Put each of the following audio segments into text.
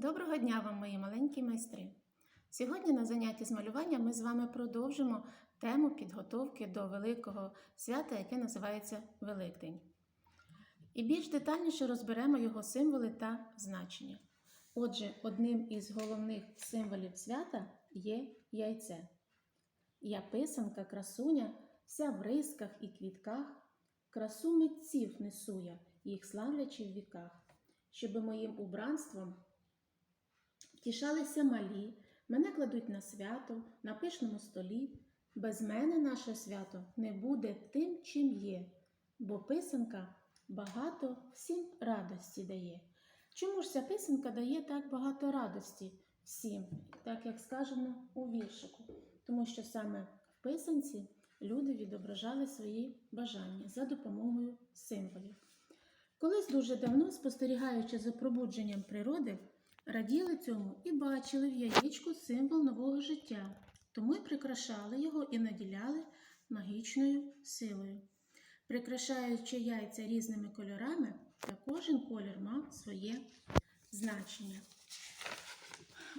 Доброго дня вам, мої маленькі майстри! Сьогодні на занятті з малювання ми з вами продовжимо тему підготовки до великого свята, яке називається Великдень. І більш детальніше розберемо його символи та значення. Отже, одним із головних символів свята є яйце. Я писанка, красуня, вся в рисках і квітках, красу митців несу я, їх славлячи в віках, щоби моїм убранством Втішалися малі, мене кладуть на свято, на пишному столі. Без мене наше свято не буде тим, чим є, бо писанка багато всім радості дає. Чому ж ця писанка дає так багато радості всім, так як сказано у віршику? Тому що саме в писанці люди відображали свої бажання за допомогою символів. Колись дуже давно, спостерігаючи за пробудженням природи, Раділи цьому і бачили в яєчку символ нового життя, тому й прикрашали його і наділяли магічною силою. Прикрашаючи яйця різними кольорами, та кожен колір мав своє значення.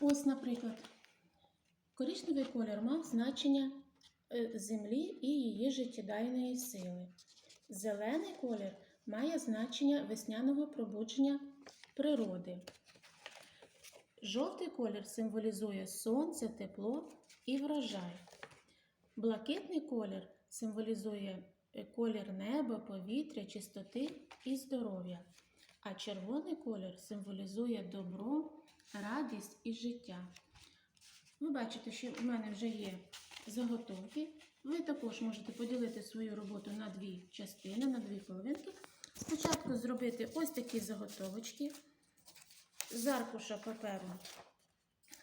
Ось, наприклад, коричневий колір мав значення е, землі і її життєдайної сили. Зелений колір має значення весняного пробудження природи. Жовтий колір символізує сонце, тепло і врожай. Блакитний колір символізує е, колір неба, повітря, чистоти і здоров'я. А червоний колір символізує добро, радість і життя. Ви бачите, що в мене вже є заготовки. Ви також можете поділити свою роботу на дві частини, на дві половинки. Спочатку зробити ось такі заготовочки з аркуша паперу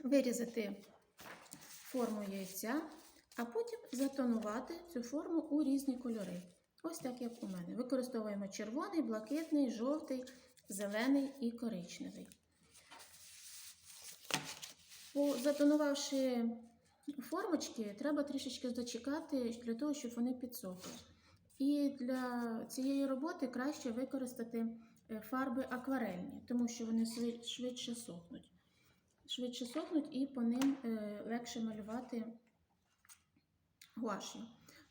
вирізати форму яйця, а потім затонувати цю форму у різні кольори. Ось так, як у мене. Використовуємо червоний, блакитний, жовтий, зелений і коричневий. Затонувавши формочки, треба трішечки зачекати для того, щоб вони підсохли. І для цієї роботи краще використати фарби акварельні, тому що вони швидше сохнуть. Швидше сохнуть і по ним е, легше малювати гуашю.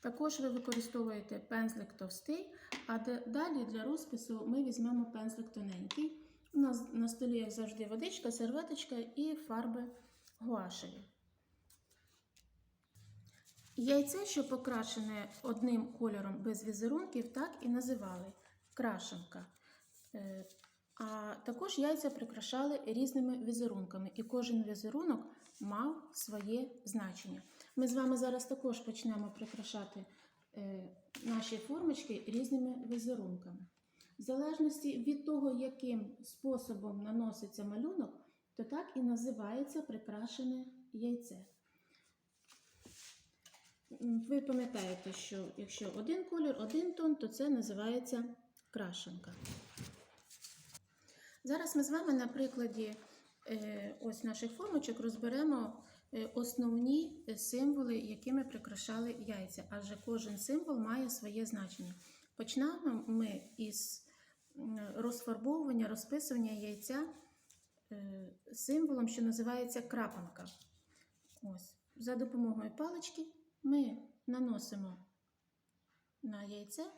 Також ви використовуєте пензлик товстий, а далі для розпису ми візьмемо пензлик тоненький. У нас на столі, як завжди, водичка, серветочка і фарби гуашеві. Яйце, що покрашене одним кольором без візерунків, так і називали крашенка. Е, А також яйця прикрашали різними візерунками, і кожен візерунок мав своє значення. Ми з вами зараз також почнемо прикрашати е, наші формочки різними візерунками. В залежності від того, яким способом наноситься малюнок, то так і називається прикрашене яйце. Ви пам'ятаєте, що якщо один колір, один тон, то це називається крашенка. Зараз ми з вами на прикладі е, ось наших формочок розберемо е, основні е, символи, якими прикрашали яйця, адже кожен символ має своє значення. Почнемо ми із розфарбовування, розписування яйця символом, що називається крапанка. Ось. За допомогою палички ми наносимо на яйце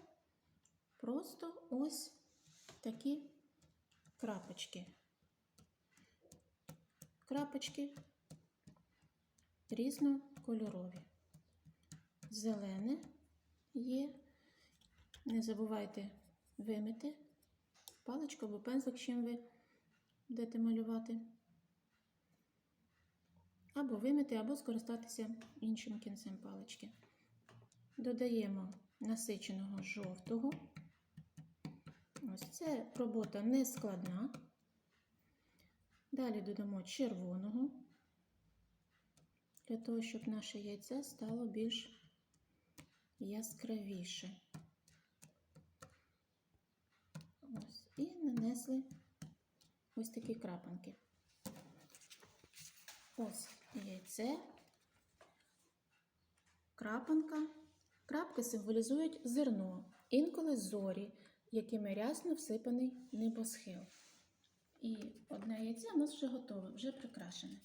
просто ось такі крапочки. Крапочки різнокольорові. Зелене є. Не забувайте вимити паличку або пензлик, чим ви будете малювати. Або вимити, або скористатися іншим кінцем палички. Додаємо насиченого жовтого. Ось це робота не складна. Далі додамо червоного, для того, щоб наше яйце стало більш яскравіше. Ось. І нанесли ось такі крапанки. Ось яйце, крапанка. Крапки символізують зерно, інколи зорі, якими рясно всипаний небосхил. І одне яйце у нас вже готове, вже прикрашене.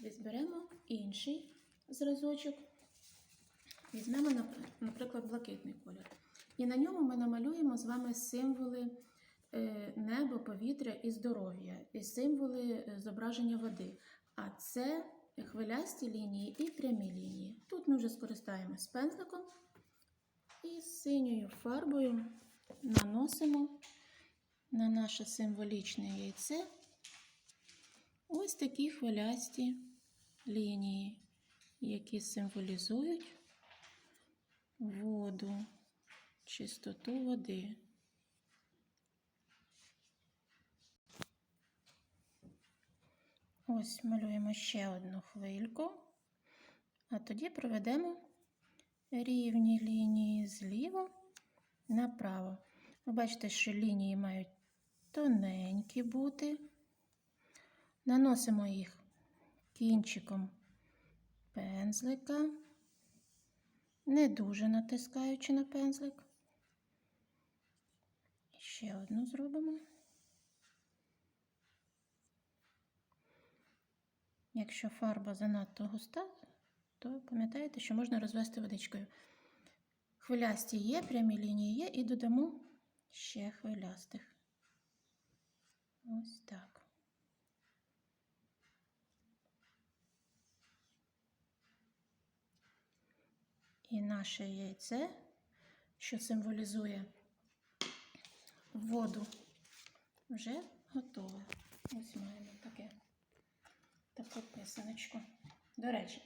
Візьмемо інший зразочок. Візьмемо, наприклад, блакитний колір. І на ньому ми намалюємо з вами символи е, неба, повітря і здоров'я, і символи е, зображення води. А це хвилясті лінії і прямі лінії. Тут ми вже скористаємось пензликом і синьою фарбою наносимо на наше символічне яйце ось такі хвилясті лінії, які символізують воду, чистоту води. Ось малюємо ще одну хвильку, а тоді проведемо рівні лінії зліва направо. Ви бачите, що лінії мають тоненькі бути. Наносимо їх кінчиком пензлика, не дуже натискаючи на пензлик. Ще одну зробимо. Якщо фарба занадто густа, то пам'ятаєте, що можна розвести водичкою. Хвилясті є, прямі лінії є, і додамо ще хвилястих. Ось так. І наше яйце, що символізує воду, вже готове. Ось маємо таке, таку писаночку. До речі,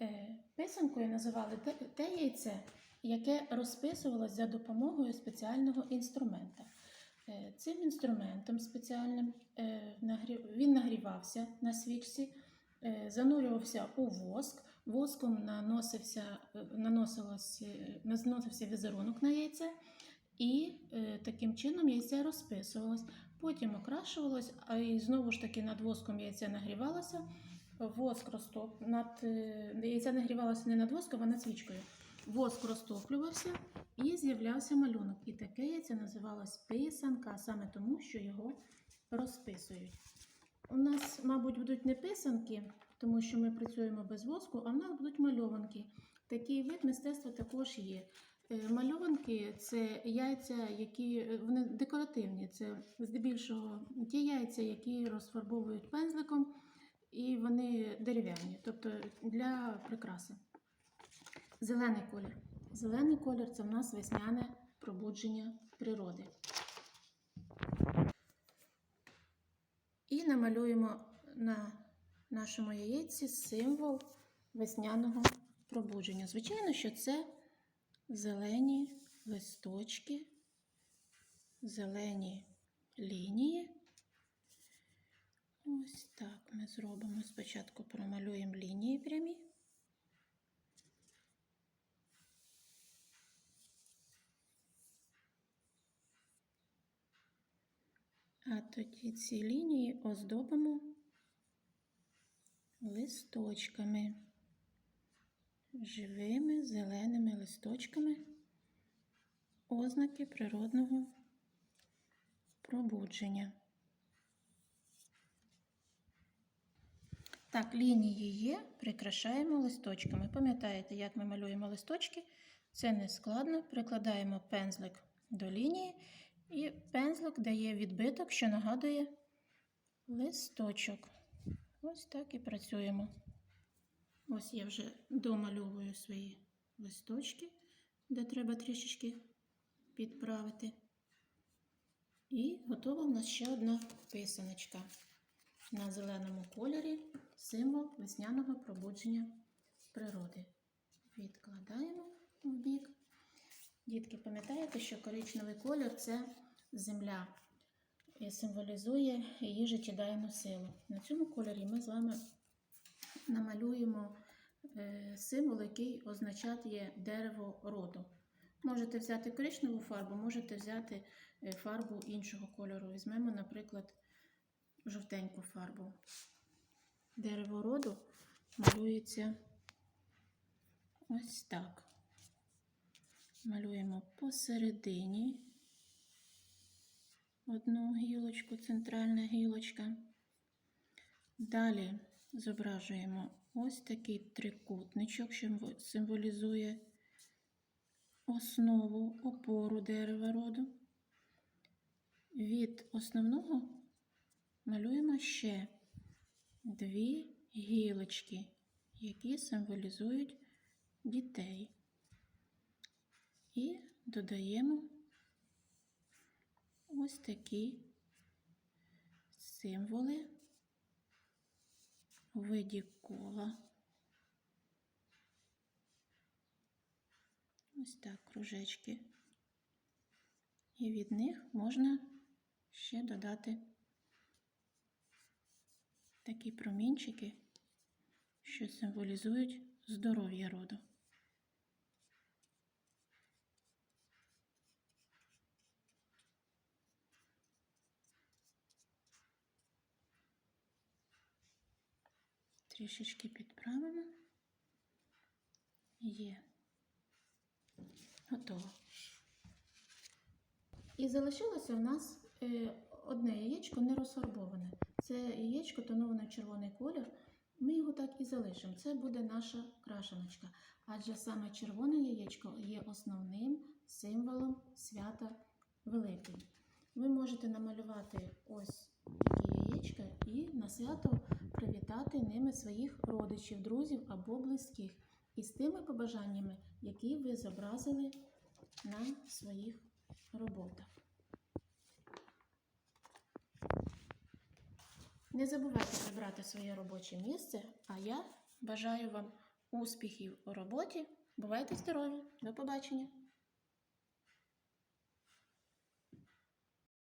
е, писанкою називали те, те яйце, яке розписувалось за допомогою спеціального інструмента. Е, Цим інструментом спеціальним е, він нагрівався на свічці, е, занурювався у воск, воском наносився, наносився візерунок на яйце, і таким чином яйце розписувалось. Потім окрашувалось, а і знову ж таки над воском яйце нагрівалося. Воск розтоп над яйце нагрівалося не над воском, а над свічкою. Воск розтоплювався і з'являвся малюнок. І таке яйце називалось писанка, саме тому, що його розписують. У нас, мабуть, будуть не писанки, тому що ми працюємо без воску, а в нас будуть мальованки. Такий вид мистецтва також є. Е, Мальованки це яйця, які е, вони декоративні. Це здебільшого ті яйця, які розфарбовують пензликом, і вони дерев'яні, тобто для прикраси. Зелений колір. Зелений колір це в нас весняне пробудження природи. І намалюємо на нашому яєчці символ весняного пробудження. Звичайно, що це зелені листочки, зелені лінії. Ось так ми зробимо. Спочатку промалюємо лінії прямі. А тоді ці лінії оздобимо листочками, живими зеленими листочками, ознаки природного пробудження. Так, лінії є, прикрашаємо листочками. Пам'ятаєте, як ми малюємо листочки? Це не складно. Прикладаємо пензлик до лінії, і пензлик дає відбиток, що нагадує листочок. Ось так і працюємо. Ось я вже домальовую свої листочки, де треба трішечки підправити. І готова в нас ще одна писаночка на зеленому кольорі символ весняного пробудження природи. Відкладаємо. Дітки, пам'ятаєте, що коричневий колір це земля і символізує її життєдайну силу. На цьому кольорі ми з вами намалюємо е, символ, який означає дерево роду. Можете взяти коричневу фарбу, можете взяти е, фарбу іншого кольору. Візьмемо, наприклад, жовтеньку фарбу. Дерево роду малюється ось так. Малюємо посередині одну гілочку, центральна гілочка. Далі зображуємо ось такий трикутничок, що символізує основу, опору дерева роду. Від основного малюємо ще дві гілочки, які символізують дітей. І додаємо ось такі символи у виді кола. Ось так кружечки. І від них можна ще додати такі промінчики, що символізують здоров'я роду. Трішечки підправимо. Є. Готово. І залишилося в нас е, одне яєчко не розфарбоване. Це яєчко тоновано в червоний колір. Ми його так і залишимо. Це буде наша крашеночка. Адже саме червоне яєчко є основним символом свята Великий. Ви можете намалювати ось такі яєчка і на свято привітати ними своїх родичів, друзів або близьких із тими побажаннями, які ви зобразили на своїх роботах. Не забувайте прибрати своє робоче місце, а я бажаю вам успіхів у роботі. Бувайте здорові! До побачення!